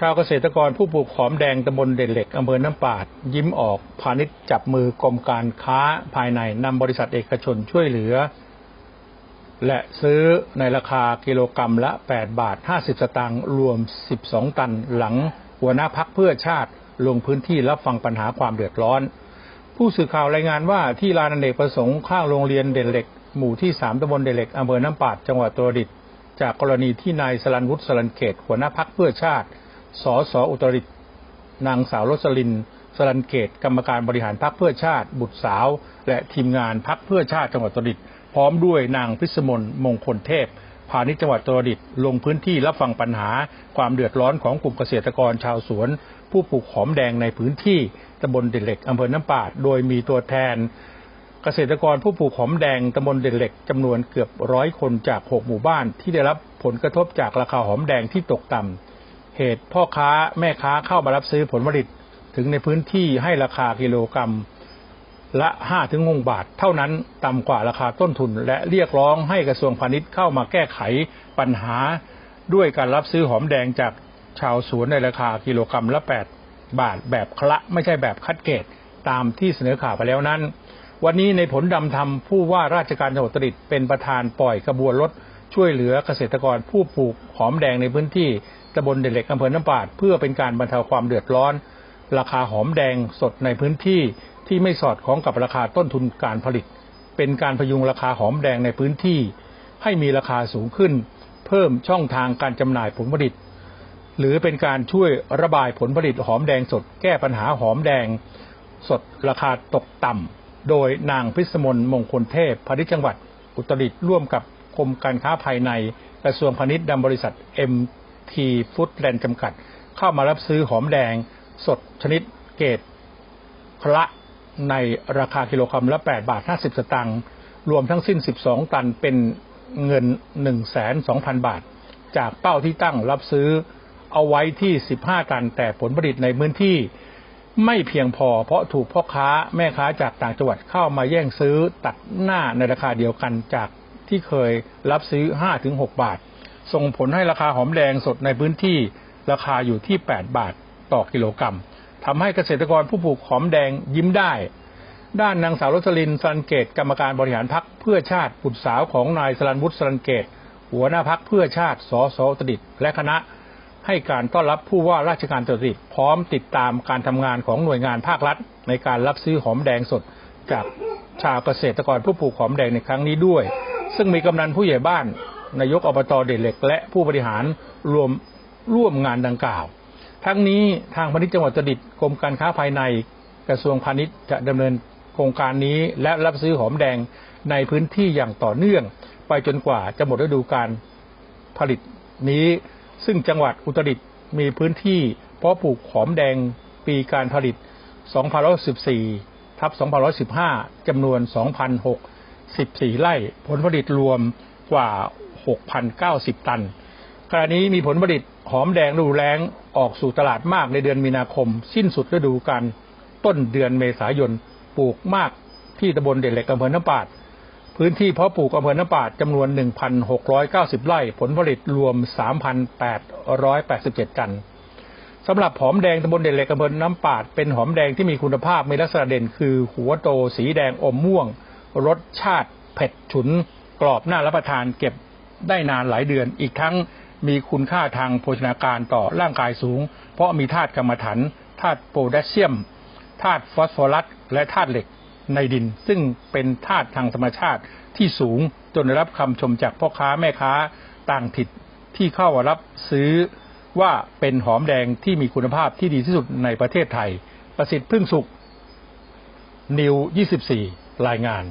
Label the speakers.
Speaker 1: ชาวเกษตรกรผู้ปลูกหอมแดงตำบลเด่นเหล็กอำเภอน้ำปาด ยิ้มออกพาณิชย์จับมือกรมการค้าภายในนำบริษัทเอกชนช่วยเหลือ และซื้อในราคากิโลกรรัมละ 8 บาท 50 สตางค์รวม 12 ตันหลังหัวหน้าพักเพื่อชาติลงพื้นที่รับฟังปัญหาความเดือดร้อน ผู้สื่อข่าวรายงานว่าที่ลานอเนกประสงค์ข้างโรงเรียนเด่นเหล็ก หมู่ที่ 3ตำบลเด่นเหล็กอำเภอน้ำปาดจังหวัดตรดิต จากกรณีที่นายสลันวุฒิสลันเขตหัวหน้าพักเพื่อชาติ สสอุตริตนางสาวรสลินสลันเกตกรรมการบริหารพักเพื่อชาติ บุตรสาว และทีมงานพักเพื่อชาติจังหวัดตรดิตพร้อมด้วยนางพิสมลมงคลเทพพาณิชย์จังหวัดตรดิตลงพื้นที่รับฟังปัญหาความเดือดร้อนของกลุ่มเกษตรกรชาวสวน ผู้ปลูกหอมแดงในพื้นที่ตำบลเด่นเหล็กอำเภอน้ำปาด โดยมีตัวแทน เกษตรกรผู้ปลูกหอมแดงตำบลเด่นเหล็กจำนวนเกือบร้อยคนจากหกหมู่บ้านที่ได้รับผลกระทบจากราคาหอมแดงที่ตกต่ำ เหตุพ่อค้าแม่ค้าเข้ามารับซื้อผลผลิตถึงในพื้นที่ให้ราคากิโลกรรัมละ5ถึง6บาท เท่านั้นต่ำกว่าราคาต้นทุน และเรียกร้องให้กระทรวงพาณิชย์เข้ามาแก้ไขปัญหา ด้วยการรับซื้อหอมแดงจากชาวสวนในราคากิโลกรรัมละ 8 บาทแบบคละไม่ใช่แบบคัดเกรดตามที่เสนอข่าวไปแล้วนั้น วันนี้ในผลดำธรรมผู้ว่าราชการจังหวัดตริตเป็นประธานปล่อยขบวนรถช่วยเหลือเกษตรกรผู้ปลูกหอมแดงในพื้นที่ ตำบลเด่นเหล็กอำเภอน้ำปาด เพื่อเป็นการบรรเทาความเดือดร้อน ราคาหอมแดงสดในพื้นที่ที่ไม่สอดคล้องกับราคาต้นทุนการผลิต เป็นการพยุงราคาหอมแดงในพื้นที่ ให้มีราคาสูงขึ้น เพิ่มช่องทางการจำหน่ายผลผลิต หรือเป็นการช่วยระบายผลผลิตหอมแดงสดแก้ปัญหาหอมแดง สดราคาตกต่ำโดยนางพิสมลมงคลเทพพาณิชย์จังหวัดอุตรดิตถ์ร่วมกับกรมการค้าภายในกระทรวงพาณิชย์นำบริษัท MT Foodland จำกัด เข้ามารับซื้อหอมแดงสดชนิดเกรดคละในราคากิโลกรัมละ 8 บาท 50 สตางค์รวมทั้งสิ้น 12 ตันเป็นเงิน 1,200,000 บาท จากเป้าที่ตั้งรับซื้อเอาไว้ที่ 15 ตัน แต่ผลผลิตในพื้นที่ไม่เพียงพอเพราะถูกพ่อค้าแม่ค้าจากต่างจังหวัดเข้ามาแย่งซื้อตัดหน้าในราคาเดียวกันจากที่เคยรับซื้อ 5-6 บาท ส่งผลให้ราคาหอมแดงสดในพื้นที่ราคาอยู่ที่ 8 บาทต่อกิโลกรัมทำให้เกษตรกรผู้ปลูกหอมแดงยิ้มได้ ด้านนางสาวรสลินสันเกตกรรมการบริหารพักเพื่อชาติบุตรสาวของนายสลันวุฒิสันเกต หัวหน้าพักเพื่อชาติสสตดิตและคณะ ให้การต้อนรับผู้ว่าราชการตดิตพร้อมติดตามการทำงานของหน่วยงานภาครัฐ ในการรับซื้อหอมแดงสดจากชาวเกษตรกรผู้ปลูกหอมแดงในครั้งนี้ด้วย ซึ่งมีกำนันผู้ใหญ่บ้าน นายกอบตเด่นเหล็ก และผู้บริหารรวมร่วมงานดังกล่าว ทั้งนี้ทางพาณิชย์จังหวัดตรดิตถ์กรมการค้าภายในกระทรวงพาณิชย์จะดำเนินโครงการนี้และรับซื้อหอมแดงในพื้นที่อย่างต่อเนื่อง ไปจนกว่าจะหมดฤดูการผลิตนี้ ซึ่งจังหวัดอุตรดิตถ์มีพื้นที่เพาะปลูกหอมแดงปีการผลิต2514ทับ2515จำนวน 2,064 ไร่ ผลผลิตรวมกว่า 6,090 ตัน ขณะนี้มีผลผลิตหอมแดงฤดูแล้งออกสู่ตลาดมากในเดือนมีนาคม สิ้นสุดฤดูกาลต้นเดือนเมษายนปลูกมากที่ตำบลเด่นเหล็กอำเภอน้ำปาด พื้นที่เพาะปลูกอำเภอน้ำปาดจำนวน 1,690 ไร่ ผลผลิตรวม 3,887 ตันสำหรับหอมแดงตำบลเด่นเหล็กอำเภอน้ำปาด เป็นหอมแดงที่มีคุณภาพมีลักษณะเด่นคือหัวโตสีแดงอมม่วง รสชาติเผ็ดฉุน กรอบน่ารับประทานเก็บ ได้นานหลายเดือน อีกทั้งมีคุณค่าทางโภชนาการต่อร่างกายสูง เพราะมีธาตุกรรมะถันธาตุโพแทสเซียมธาตุฟอสฟอรัสและธาตุเหล็กในดิน ซึ่งเป็นธาตุทางธรรมชาติที่สูงจนได้รับคำชมจากพ่อค้าแม่ค้าต่างถิ่นที่เข้ารับซื้อว่าเป็นหอมแดงที่มีคุณภาพที่ดีที่สุดในประเทศไทย ประสิทธิ์พึ่งสุข นิว 24 รายงาน